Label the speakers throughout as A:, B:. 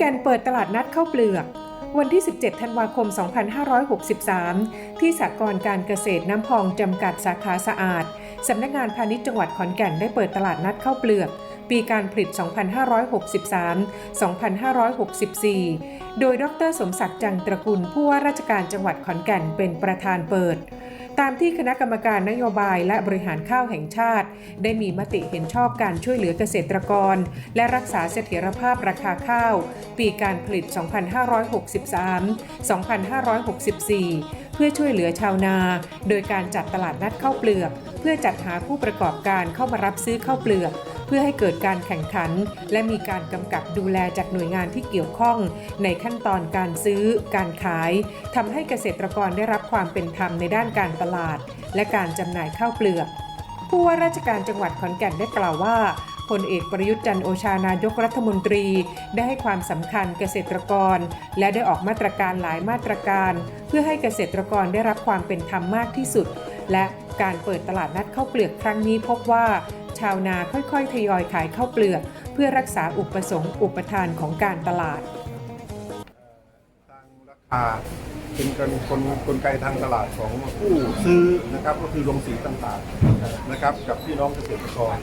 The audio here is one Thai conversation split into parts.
A: ก่นเปิดตลาดนัดข้าวเปลือก วันที่ 17 ธันวาคม 2563 ที่สากลการเกษตรน้ำพองจำกัดสาขาสะอาด สำนักงานพาณิชย์จังหวัดขอนแก่นได้เปิดตลาดนัดข้าวเปลือก ปีการผลิต 2563-2564 โดยดรสมศักดิ์จังตระกูลผู้ว่าราชการจังหวัดขอนแก่นเป็นประธานเปิด ตามที่คณะกรรมการนโยบายและบริหารข้าวแห่งชาติ ได้มีมติเห็นชอบการช่วยเหลือเกษตรกร และรักษาเสถียรภาพราคาข้าว ปีการผลิต 2563-2564 เพื่อช่วยเหลือชาวนา โดยการจัดตลาดนัดข้าวเปลือก เพื่อจัดหาผู้ประกอบการเข้ามารับซื้อข้าวเปลือก เพื่อให้เกิดการแข่งขัน และมีการกำกับดูแลจากหน่วยงานที่เกี่ยวข้อง ในขั้นตอนการซื้อ การขายทำให้เกษตรกรได้รับความเป็นธรรมในด้านการตลาด และการจำหน่ายข้าวเปลือกผู้ว่าราชการจังหวัดขอนแก่นได้กล่าวว่าพลเอกประยุทธ์จันโอชานายกรัฐมนตรี ได้ให้ความสำคัญเกษตรกร และได้ออกมาตรการหลายมาตรการ เพื่อให้เกษตรกรได้รับความเป็นธรรมมากที่สุด และการเปิดตลาดนัดข้าวเปลือกครั้งนี้พบว่า ชาวนาค่อยๆ ทยอยขายข้าวเปลือก เพื่อรักษาอุปสงค์อุปทานของการตลาด
B: ทางราเป็นกลกลกลไกทางตลาดของผู้ซื้อนะครับก็คือโรงสีต่างๆนะครับกับพี่น้องเกษตรกร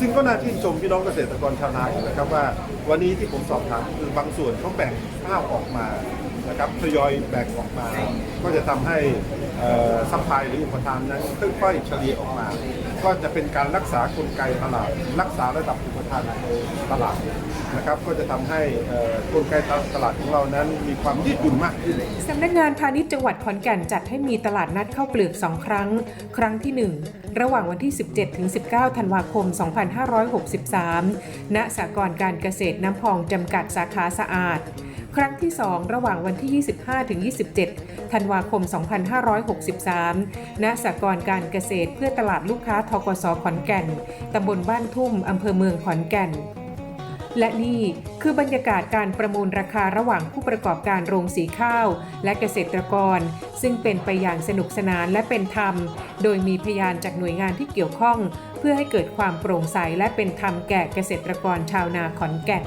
B: ซึ่งก็น่าชื่นชมพี่น้องเกษตรกรชาวนาอยู่นะครับว่าวันนี้ที่ผมสอบถามคือบางส่วนเขาแบ่งข้าวออกมานะครับทยอยแบ่งออกมา ก็จะทำให้ซัพพลายหรืออุปทานนั้นค่อยๆเฉลี่ยออกมา ก็จะเป็นการรักษากลไกตลาด รักษาระดับอุปทานในตลาดนะครับ ก็จะทำให้กลไกตลาดของเรานั้นมีความยืดหยุ่นมากขึ้น
A: สำนักงานพาณิชย์จังหวัดขอนแก่นจัดให้มีตลาดนัดข้าวเปลือก2ครั้ง ครั้งที่ 1 ระหว่างวันที่ 17ถึง19 ธันวาคม 2563 ณสากลการเกษตรน้ำพองจำกัดสาขาสะอาด ครั้งที่ 2 ระหว่างวันที่ 25ถึง27 ธันวาคม 2563 ณสากลการเกษตรเพื่อตลาดลูกค้าทกสขอนแก่น ตำบลบ้านทุ่ม อำเภอเมืองขอนแก่นและนี่คือบรรยากาศการประมูลราคาระหว่างผู้ประกอบการโรงสีข้าว และเกษตรกร ซึ่งเป็นไปอย่างสนุกสนานและเป็นธรรม โดยมีพยานจากหน่วยงานที่เกี่ยวข้อง เพื่อให้เกิดความโปร่งใสและเป็นธรรมแก่เกษตรกรชาวนาขอนแก่น